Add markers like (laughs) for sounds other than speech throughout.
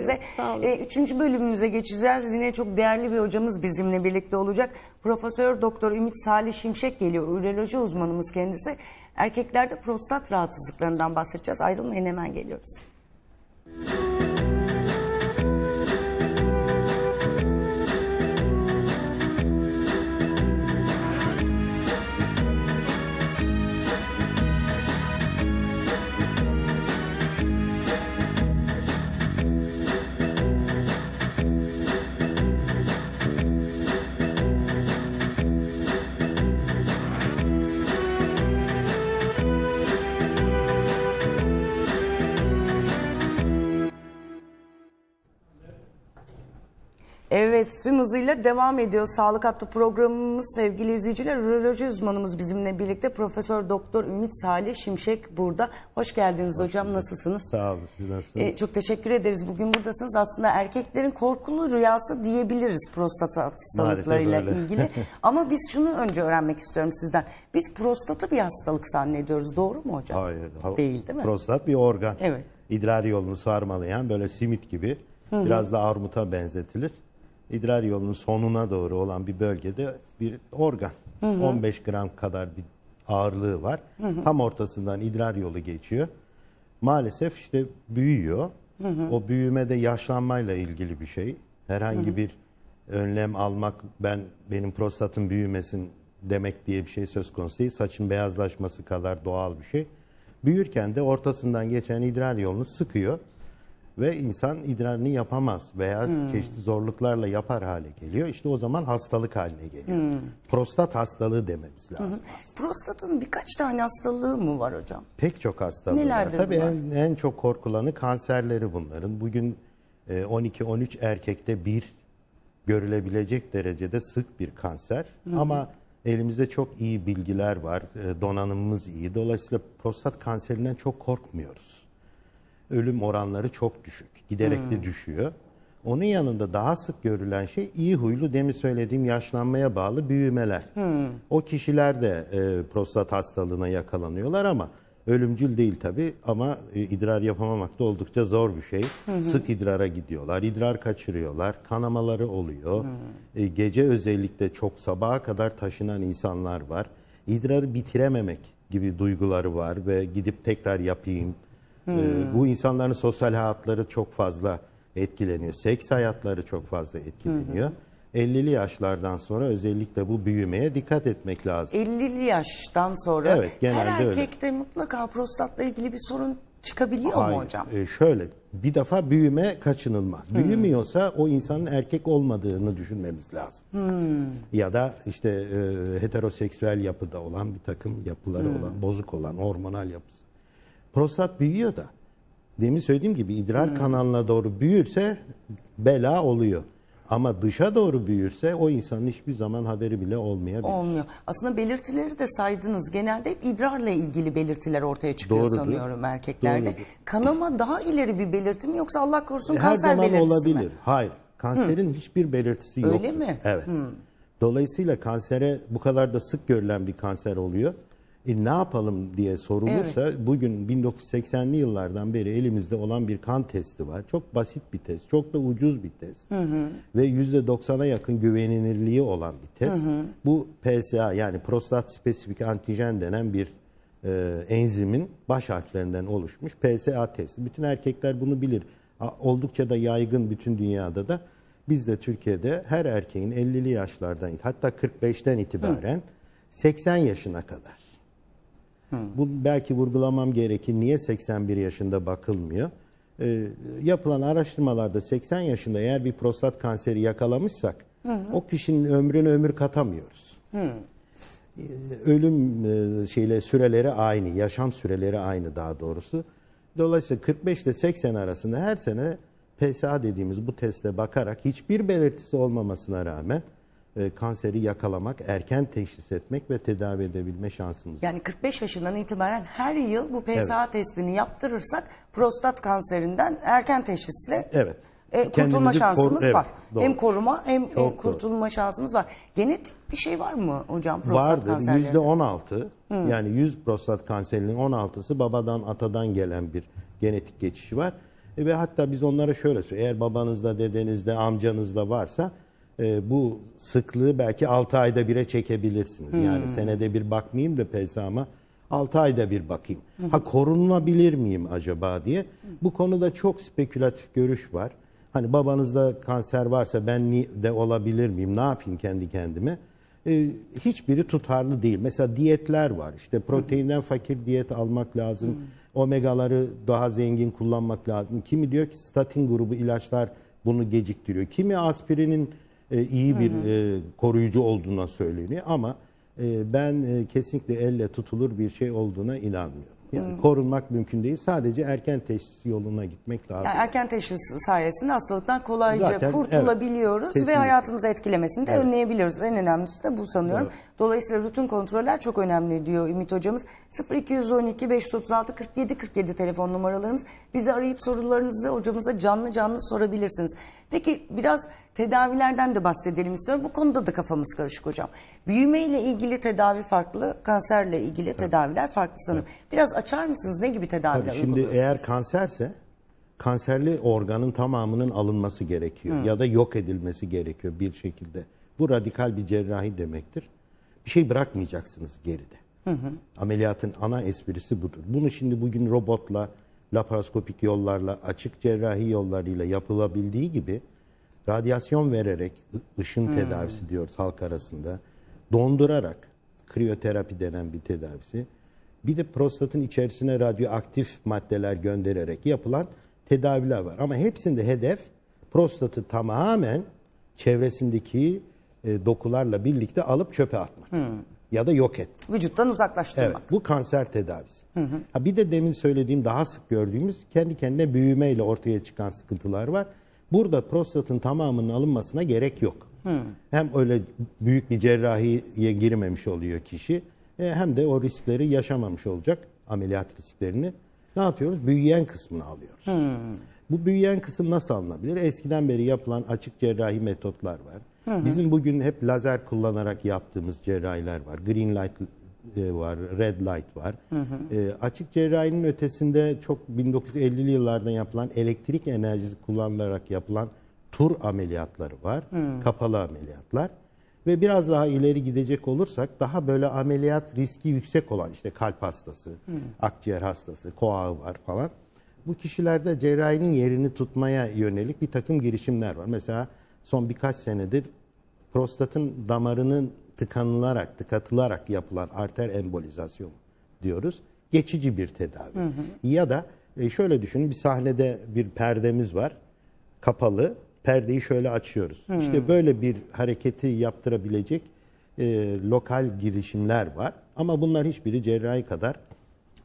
size. E, üçüncü bölümümüze geçeceğiz. Yine çok değerli bir hocamız bizimle birlikte olacak. Profesör Doktor Ümit Salih Şimşek geliyor. Üroloji uzmanımız kendisi. Erkeklerde prostat rahatsızlıklarından bahsedeceğiz. Ayrılmayın hemen geliyoruz. Evet tüm hızıyla devam ediyor. Sağlık Hattı programımız sevgili izleyiciler. Üroloji uzmanımız bizimle birlikte Profesör Doktor Ümit Salih Şimşek burada. Hoş geldiniz hocam. Nasılsınız? Sağ olun. Siz nasılsınız? E, çok teşekkür ederiz. Bugün buradasınız. Aslında erkeklerin korkulu rüyası diyebiliriz prostat hastalıklarıyla ilgili. (laughs) Ama biz şunu önce öğrenmek istiyorum sizden. Biz prostatı bir hastalık zannediyoruz. Doğru mu hocam? Hayır. ha- Değil değil mi? Prostat bir organ. Evet. İdrar yolunu sarmalayan böyle simit gibi biraz da armuta benzetilir. İdrar yolunun sonuna doğru olan bir bölgede bir organ. 15 gram kadar bir ağırlığı var. Tam ortasından idrar yolu geçiyor. Maalesef işte büyüyor. O büyüme de yaşlanmayla ilgili bir şey. Herhangi bir önlem almak ben benim prostatın büyümesin demek diye bir şey söz konusu değil. Saçın beyazlaşması kadar doğal bir şey. Büyürken de ortasından geçen idrar yolunu sıkıyor ve insan idrarını yapamaz veya çeşitli zorluklarla yapar hale geliyor. İşte o zaman hastalık haline geliyor. Prostat hastalığı dememiz lazım. Prostatın birkaç tane hastalığı mı var hocam? Pek çok hastalığı Nelerdir var. Tabii bunlar? en, en çok korkulanı kanserleri bunların. Bugün e, 12-13 erkekte bir görülebilecek derecede sık bir kanser. Ama elimizde çok iyi bilgiler var. E, donanımımız iyi. Dolayısıyla prostat kanserinden çok korkmuyoruz. Ölüm oranları çok düşük. Giderek de düşüyor. Onun yanında daha sık görülen şey iyi huylu demin söylediğim yaşlanmaya bağlı büyümeler. O kişiler de e, prostat hastalığına yakalanıyorlar ama ölümcül değil tabi ama e, idrar yapamamak da oldukça zor bir şey. Sık idrara gidiyorlar, idrar kaçırıyorlar, kanamaları oluyor. E, gece özellikle çok sabaha kadar taşınan insanlar var. İdrarı bitirememek gibi duyguları var ve gidip tekrar yapayım, ee, bu insanların sosyal hayatları çok fazla etkileniyor. Seks hayatları çok fazla etkileniyor. 50'li yaşlardan sonra özellikle bu büyümeye dikkat etmek lazım. 50'li yaştan sonra Evet, genelde her öyle. erkekte mutlaka prostatla ilgili bir sorun çıkabiliyor mu Hayır, hocam? e, şöyle bir defa büyüme kaçınılmaz. Büyümüyorsa o insanın erkek olmadığını düşünmemiz lazım. Ya da işte e, heteroseksüel yapıda olan bir takım yapıları olan, bozuk olan hormonal yapısı. Prostat büyüyor da demin söylediğim gibi idrar kanalına doğru büyürse bela oluyor. Ama dışa doğru büyürse o insanın hiçbir zaman haberi bile olmayabilir. Olmuyor. Aslında belirtileri de saydınız. Genelde hep idrarla ilgili belirtiler ortaya çıkıyor Doğrudur. sanıyorum erkeklerde. Doğrudur. Kanama daha ileri bir belirti mi yoksa Allah korusun Her kanser zaman belirtisi olabilir. mi? Hayır. Kanserin hiçbir belirtisi yok. Öyle mi? Evet. Dolayısıyla kansere bu kadar da sık görülen bir kanser oluyor. E ne yapalım diye sorulursa bugün 1980'li yıllardan beri elimizde olan bir kan testi var. Çok basit bir test, çok da ucuz bir test. Ve %90'a yakın güvenilirliği olan bir test. Bu PSA yani prostat spesifik antijen denen bir e, enzimin baş harflerinden oluşmuş PSA testi. Bütün erkekler bunu bilir. Oldukça da yaygın bütün dünyada da. Biz de Türkiye'de her erkeğin 50'li yaşlardan hatta 45'ten itibaren 80 yaşına kadar. Bu belki vurgulamam gerekir. Niye 81 yaşında bakılmıyor? Ee, yapılan araştırmalarda 80 yaşında eğer bir prostat kanseri yakalamışsak o kişinin ömrüne ömür katamıyoruz. Ee, ölüm e, şeyle süreleri aynı, yaşam süreleri aynı daha doğrusu. Dolayısıyla 45 ile 80 arasında her sene PSA dediğimiz bu teste bakarak hiçbir belirtisi olmamasına rağmen e, kanseri yakalamak, erken teşhis etmek ve tedavi edebilme şansımız var. Yani 45 yaşından itibaren her yıl bu PSA testini yaptırırsak prostat kanserinden erken teşhisle Evet. e, kurtulma şansımız evet, var. doğru. Hem koruma hem e, Çok doğru. kurtulma şansımız var. Genetik bir şey var mı hocam prostat Vardır. kanserlerinde? Yüzde 16 yani 100 prostat kanserinin 16'sı babadan atadan gelen bir genetik geçişi var. E, ve hatta biz onlara şöyle söylüyoruz. Eğer babanızda, dedenizde, amcanızda varsa e, bu sıklığı belki 6 ayda bire çekebilirsiniz. Yani senede bir bakmayayım da PSA'ma 6 ayda bir bakayım. Ha korunabilir miyim acaba diye. Bu konuda çok spekülatif görüş var. Hani babanızda kanser varsa ben de olabilir miyim? Ne yapayım kendi kendime? Ee, hiçbiri tutarlı değil. Mesela diyetler var. İşte proteinden fakir diyet almak lazım. Omegaları daha zengin kullanmak lazım. Kimi diyor ki statin grubu ilaçlar bunu geciktiriyor. Kimi aspirinin e, iyi bir e, koruyucu olduğuna söyleniyor ama e, ben e, kesinlikle elle tutulur bir şey olduğuna inanmıyorum. Yani korunmak mümkün değil. Sadece erken teşhis yoluna gitmek lazım. Yani erken teşhis sayesinde hastalıktan kolayca Zaten, kurtulabiliyoruz evet, ve hayatımızı etkilemesini de önleyebiliyoruz. En önemlisi de bu sanıyorum. Dolayısıyla rutin kontroller çok önemli diyor Ümit hocamız. 0212 536 47 47 telefon numaralarımız. Bizi arayıp sorularınızı hocamıza canlı canlı sorabilirsiniz. Peki biraz tedavilerden de bahsedelim istiyorum. Bu konuda da kafamız karışık hocam. Büyüme ile ilgili tedavi farklı, kanserle ilgili tedaviler farklı sanırım. Biraz açar mısınız? Ne gibi tedaviler Tabii şimdi eğer kanserse kanserli organın tamamının alınması gerekiyor ya da yok edilmesi gerekiyor bir şekilde. Bu radikal bir cerrahi demektir. Bir şey bırakmayacaksınız geride. Ameliyatın ana esprisi budur. Bunu şimdi bugün robotla, laparoskopik yollarla, açık cerrahi yollarıyla yapılabildiği gibi radyasyon vererek, ışın tedavisi diyoruz halk arasında, dondurarak, kriyoterapi denen bir tedavisi, bir de prostatın içerisine radyoaktif maddeler göndererek yapılan tedaviler var. Ama hepsinde hedef prostatı tamamen çevresindeki e, dokularla birlikte alıp çöpe atmak. Ya da yok etmek. Vücuttan uzaklaştırmak. Evet, bu kanser tedavisi. Ha, bir de demin söylediğim daha sık gördüğümüz kendi kendine büyümeyle ortaya çıkan sıkıntılar var. Burada prostatın tamamının alınmasına gerek yok. Hem öyle büyük bir cerrahiye girmemiş oluyor kişi e, hem de o riskleri yaşamamış olacak ameliyat risklerini. Ne yapıyoruz? Büyüyen kısmını alıyoruz. Bu büyüyen kısım nasıl alınabilir? Eskiden beri yapılan açık cerrahi metotlar var. Bizim bugün hep lazer kullanarak yaptığımız cerrahiler var. Green light e, var, red light var. E, açık cerrahinin ötesinde çok 1950'li yıllardan yapılan elektrik enerjisi kullanılarak yapılan tur ameliyatları var. Kapalı ameliyatlar. Ve biraz daha ileri gidecek olursak daha böyle ameliyat riski yüksek olan işte kalp hastası, akciğer hastası, koağı var falan. Bu kişilerde cerrahinin yerini tutmaya yönelik bir takım girişimler var. Mesela son birkaç senedir prostatın damarının tıkanılarak, tıkatılarak yapılan arter embolizasyon diyoruz. Geçici bir tedavi. Ya da e, şöyle düşünün bir sahnede bir perdemiz var. Kapalı. Perdeyi şöyle açıyoruz. İşte böyle bir hareketi yaptırabilecek e, lokal girişimler var. Ama bunlar hiçbiri cerrahi kadar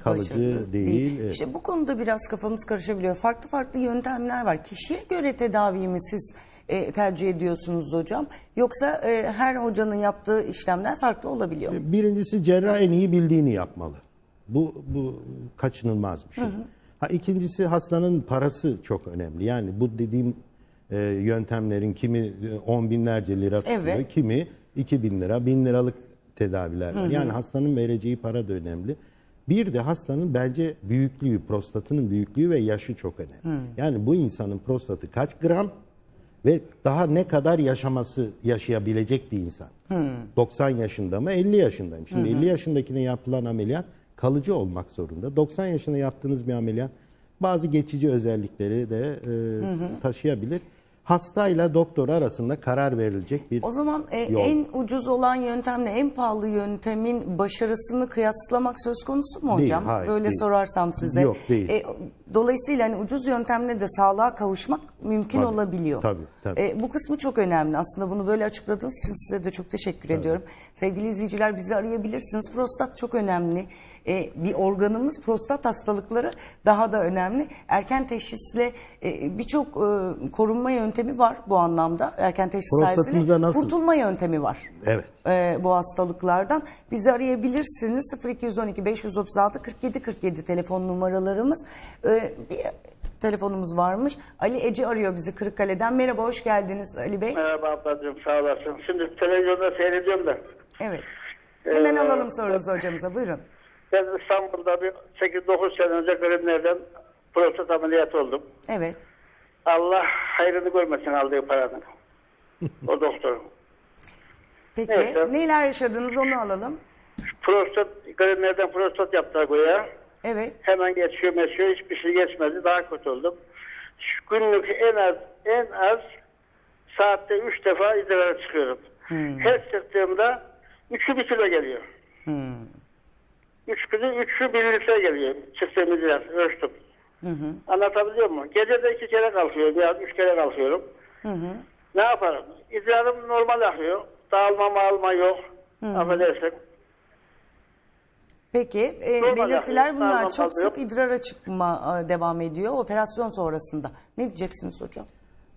kalıcı Başarılı değil. Evet. İşte bu konuda biraz kafamız karışabiliyor. Farklı farklı yöntemler var. Kişiye göre tedaviyi mi siz e, tercih ediyorsunuz hocam? Yoksa e, her hocanın yaptığı işlemler farklı olabiliyor mu? Birincisi cerrah en iyi bildiğini yapmalı. Bu bu kaçınılmaz bir şey. Ha ikincisi hastanın parası çok önemli. Yani bu dediğim e, yöntemlerin kimi e, on binlerce lira tutuyor, Evet. kimi iki bin lira, bin liralık tedaviler var. Yani hastanın vereceği para da önemli. Bir de hastanın bence büyüklüğü, prostatının büyüklüğü ve yaşı çok önemli. Yani bu insanın prostatı kaç gram ve daha ne kadar yaşaması yaşayabilecek bir insan. 90 yaşında mı 50 yaşındayım. Şimdi 50 yaşındakine yapılan ameliyat kalıcı olmak zorunda. 90 yaşında yaptığınız bir ameliyat bazı geçici özellikleri de e, taşıyabilir. Hastayla doktor arasında karar verilecek bir O zaman e, Yol. en ucuz olan yöntemle en pahalı yöntemin başarısını kıyaslamak söz konusu mu Değil, hocam? hayır, Böyle değil. sorarsam size. Yok, değil. E, dolayısıyla hani ucuz yöntemle de sağlığa kavuşmak mümkün Tabii, olabiliyor. tabii, tabii. E, bu kısmı çok önemli. Aslında bunu böyle açıkladığınız için size de çok teşekkür ediyorum. Sevgili izleyiciler bizi arayabilirsiniz. Prostat çok önemli. E, bir organımız prostat hastalıkları daha da önemli. Erken teşhisle e, birçok e, korunma yöntemi var bu anlamda. Erken teşhis sayesinde nasıl- kurtulma yöntemi var. Evet. e, bu hastalıklardan. Bizi arayabilirsiniz. 0212 536 47 47 telefon numaralarımız. E, bir telefonumuz varmış. Ali Ece arıyor bizi Kırıkkale'den. Merhaba, hoş geldiniz Ali Bey. Merhaba ablacığım sağ olasın. Şimdi televizyonda seyrediyorum da. Evet. Hemen Ee, alalım sorunuzu hocamıza. Buyurun. Ben İstanbul'da bir 8-9 sene önce Grimler'den Prostat ameliyatı oldum. Evet. Allah hayrını görmesin aldığı paranın. (laughs) o doktorun. Peki Evet. neler yaşadınız onu alalım. Prostat, granüllerden prostat yaptılar goya. Evet. Hemen geçiyor meşiyor. Hiçbir şey geçmedi. Daha kötü oldum. Şu Günlük en az en az saatte üç defa idrara çıkıyorum. Her çıktığımda üçü bir kilo geliyor. Üç kilo, üçü bir litre geliyor. İdrar. Ölçtüm. Anlatabiliyor muyum? Gece de iki kere kalkıyorum ya üç kere kalkıyorum. Ne yaparım? İdrarım normal akıyor. Dağılma mağılma yok. Affedersin. Peki e, Normal belirtiler bunlar çok sık idrara çıkma e, devam ediyor operasyon sonrasında. Ne diyeceksiniz hocam?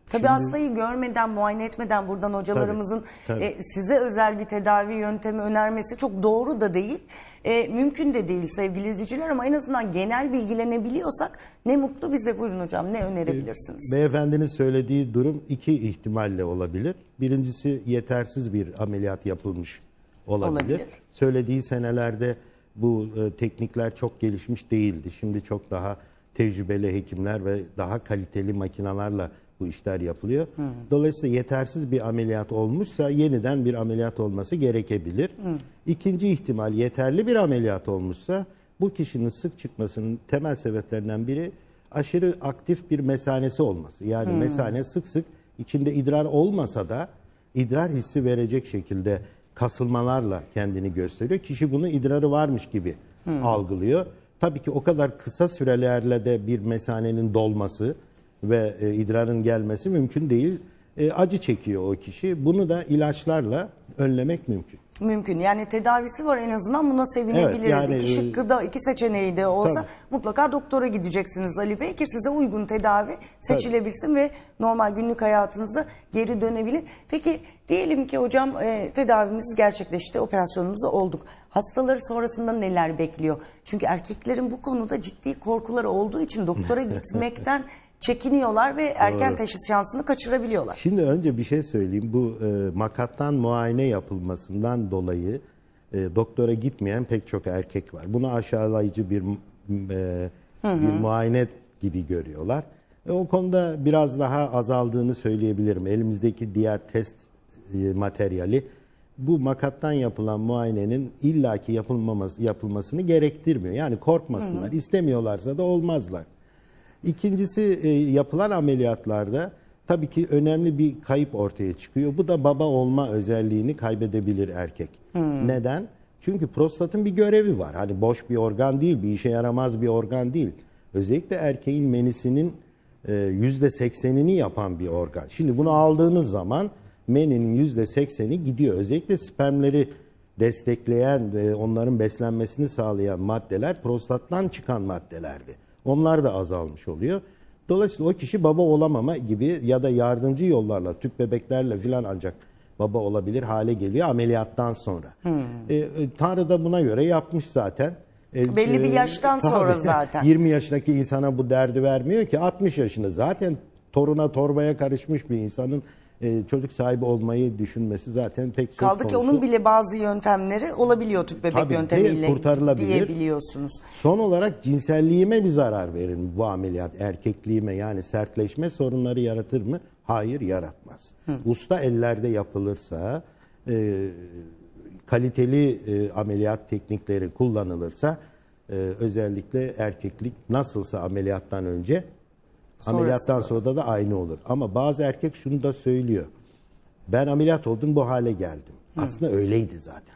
Tabii hastayı görmeden, muayene etmeden buradan hocalarımızın tabii. e, size özel bir tedavi yöntemi önermesi çok doğru da değil. E, mümkün de değil sevgili izleyiciler ama en azından genel bilgilenebiliyorsak ne mutlu bize. Buyurun hocam ne önerebilirsiniz? Beyefendinin söylediği durum iki ihtimalle olabilir. Birincisi yetersiz bir ameliyat yapılmış olabilir. Olabilir. Söylediği senelerde bu e, teknikler çok gelişmiş değildi. Şimdi çok daha tecrübeli hekimler ve daha kaliteli makinalarla bu işler yapılıyor. Dolayısıyla yetersiz bir ameliyat olmuşsa yeniden bir ameliyat olması gerekebilir. İkinci ihtimal yeterli bir ameliyat olmuşsa bu kişinin sık çıkmasının temel sebeplerinden biri aşırı aktif bir mesanesi olması. Yani mesane sık sık içinde idrar olmasa da idrar hissi verecek şekilde kasılmalarla kendini gösteriyor. Kişi bunu idrarı varmış gibi algılıyor. Tabii ki o kadar kısa sürelerle de bir mesanenin dolması ve e, idrarın gelmesi mümkün değil. E, acı çekiyor o kişi. Bunu da ilaçlarla önlemek mümkün. Mümkün. Yani tedavisi var en azından buna sevinebiliriz. Evet, yani, iki e, şıkkı da iki seçeneği de olsa Tabii. mutlaka doktora gideceksiniz Ali Bey ki size uygun tedavi seçilebilsin ve normal günlük hayatınıza geri dönebilir. Peki diyelim ki hocam e, tedavimiz gerçekleşti, operasyonumuzda olduk. Hastaları sonrasında neler bekliyor? Çünkü erkeklerin bu konuda ciddi korkuları olduğu için doktora (laughs) gitmekten çekiniyorlar ve erken teşhis şansını kaçırabiliyorlar. Şimdi önce bir şey söyleyeyim. Bu e, makattan muayene yapılmasından dolayı e, doktora gitmeyen pek çok erkek var. Bunu aşağılayıcı bir e, bir muayene gibi görüyorlar. E, o konuda biraz daha azaldığını söyleyebilirim. Elimizdeki diğer test e, materyali bu makattan yapılan muayenenin illaki yapılmaması yapılmasını gerektirmiyor. Yani korkmasınlar. İstemiyorlarsa da olmazlar. İkincisi e, yapılan ameliyatlarda tabii ki önemli bir kayıp ortaya çıkıyor. Bu da baba olma özelliğini kaybedebilir erkek. Neden? Çünkü prostatın bir görevi var. Hani boş bir organ değil, bir işe yaramaz bir organ değil. Özellikle erkeğin menisinin e, yüzde seksenini yapan bir organ. Şimdi bunu aldığınız zaman meninin yüzde sekseni gidiyor. Özellikle spermleri destekleyen ve onların beslenmesini sağlayan maddeler prostattan çıkan maddelerdi. Onlar da azalmış oluyor. Dolayısıyla o kişi baba olamama gibi ya da yardımcı yollarla, tüp bebeklerle filan ancak baba olabilir hale geliyor ameliyattan sonra. E, e, Tanrı da buna göre yapmış zaten. E, Belli bir e, yaştan tabii, sonra (laughs) zaten. 20 yaşındaki insana bu derdi vermiyor ki 60 yaşında zaten toruna torbaya karışmış bir insanın e, çocuk sahibi olmayı düşünmesi zaten pek söz Kaldı ki konusu. onun bile bazı yöntemleri olabiliyor tüp bebek Tabii, yöntemiyle kurtarılabilir. diyebiliyorsunuz. Son olarak cinselliğime bir zarar verir mi bu ameliyat? Erkekliğime yani sertleşme sorunları yaratır mı? Hayır yaratmaz. Usta ellerde yapılırsa, e, kaliteli e, ameliyat teknikleri kullanılırsa, e, özellikle erkeklik nasılsa ameliyattan önce, ameliyattan sonra da aynı olur. Ama bazı erkek şunu da söylüyor. Ben ameliyat oldum bu hale geldim. Aslında öyleydi zaten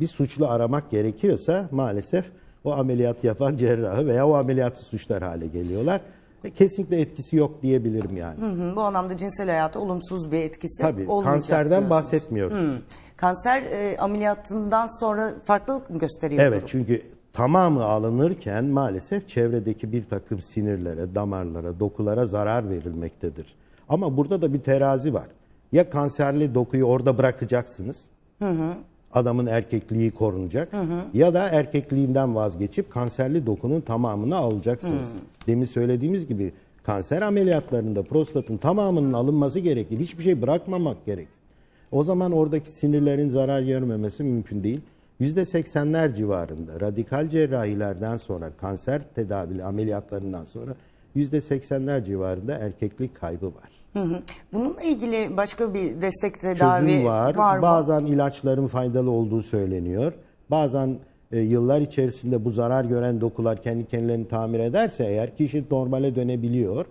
bir suçlu aramak gerekiyorsa maalesef o ameliyatı yapan cerrahı veya o ameliyatı suçlar hale geliyorlar. E, kesinlikle etkisi yok diyebilirim yani. Hı hı, bu anlamda cinsel hayata olumsuz bir etkisi Tabii olmayacak kanserden diyorsunuz. bahsetmiyoruz. Hı. Kanser e, ameliyatından sonra farklılık mı gösteriyor? Evet durum? çünkü tamamı alınırken maalesef çevredeki bir takım sinirlere, damarlara, dokulara zarar verilmektedir. Ama burada da bir terazi var. Ya kanserli dokuyu orada bırakacaksınız. Adamın erkekliği korunacak. Ya da erkekliğinden vazgeçip kanserli dokunun tamamını alacaksınız. Demin söylediğimiz gibi kanser ameliyatlarında prostatın tamamının alınması gerekir. Hiçbir şey bırakmamak gerekir. O zaman oradaki sinirlerin zarar görmemesi mümkün değil. %80'ler civarında radikal cerrahilerden sonra kanser tedavili ameliyatlarından sonra %80'ler civarında erkeklik kaybı var. Hı hı. Bununla ilgili başka bir destek tedavi Çözüm var. var mı? Bazen ilaçların faydalı olduğu söyleniyor. Bazen e, yıllar içerisinde bu zarar gören dokular kendi kendilerini tamir ederse eğer kişi normale dönebiliyor.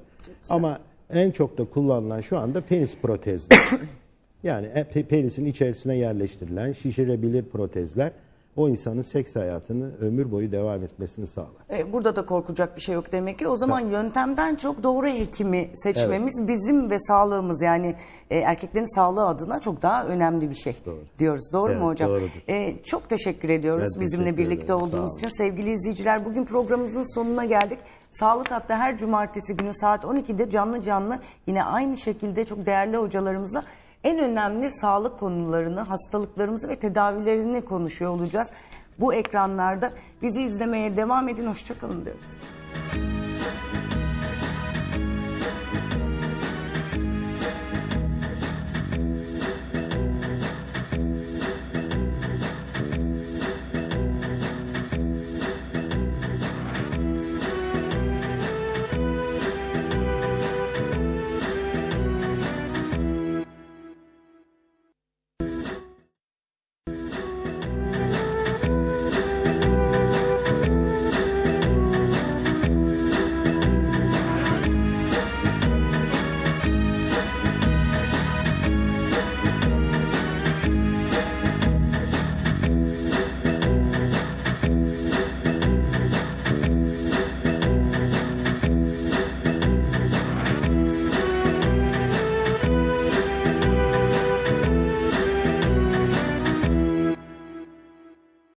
Ama en çok da kullanılan şu anda penis protezler. (coughs) yani e, pe- penisin içerisine yerleştirilen şişirebilir protezler o insanın seks hayatını ömür boyu devam etmesini sağlar. E, Burada da korkacak bir şey yok demek ki. O zaman yöntemden çok doğru hekimi seçmemiz bizim ve sağlığımız yani e, erkeklerin sağlığı adına çok daha önemli bir şey diyoruz. Doğru Evet, mu hocam? doğrudur. E, çok teşekkür ediyoruz Ben bizimle teşekkür birlikte ederim. Olduğunuz için. Sevgili izleyiciler bugün programımızın sonuna geldik. Sağlık Hattı her cumartesi günü saat 12'de canlı canlı yine aynı şekilde çok değerli hocalarımızla en önemli sağlık konularını, hastalıklarımızı ve tedavilerini konuşuyor olacağız. Bu ekranlarda bizi izlemeye devam edin. Hoşçakalın diyoruz.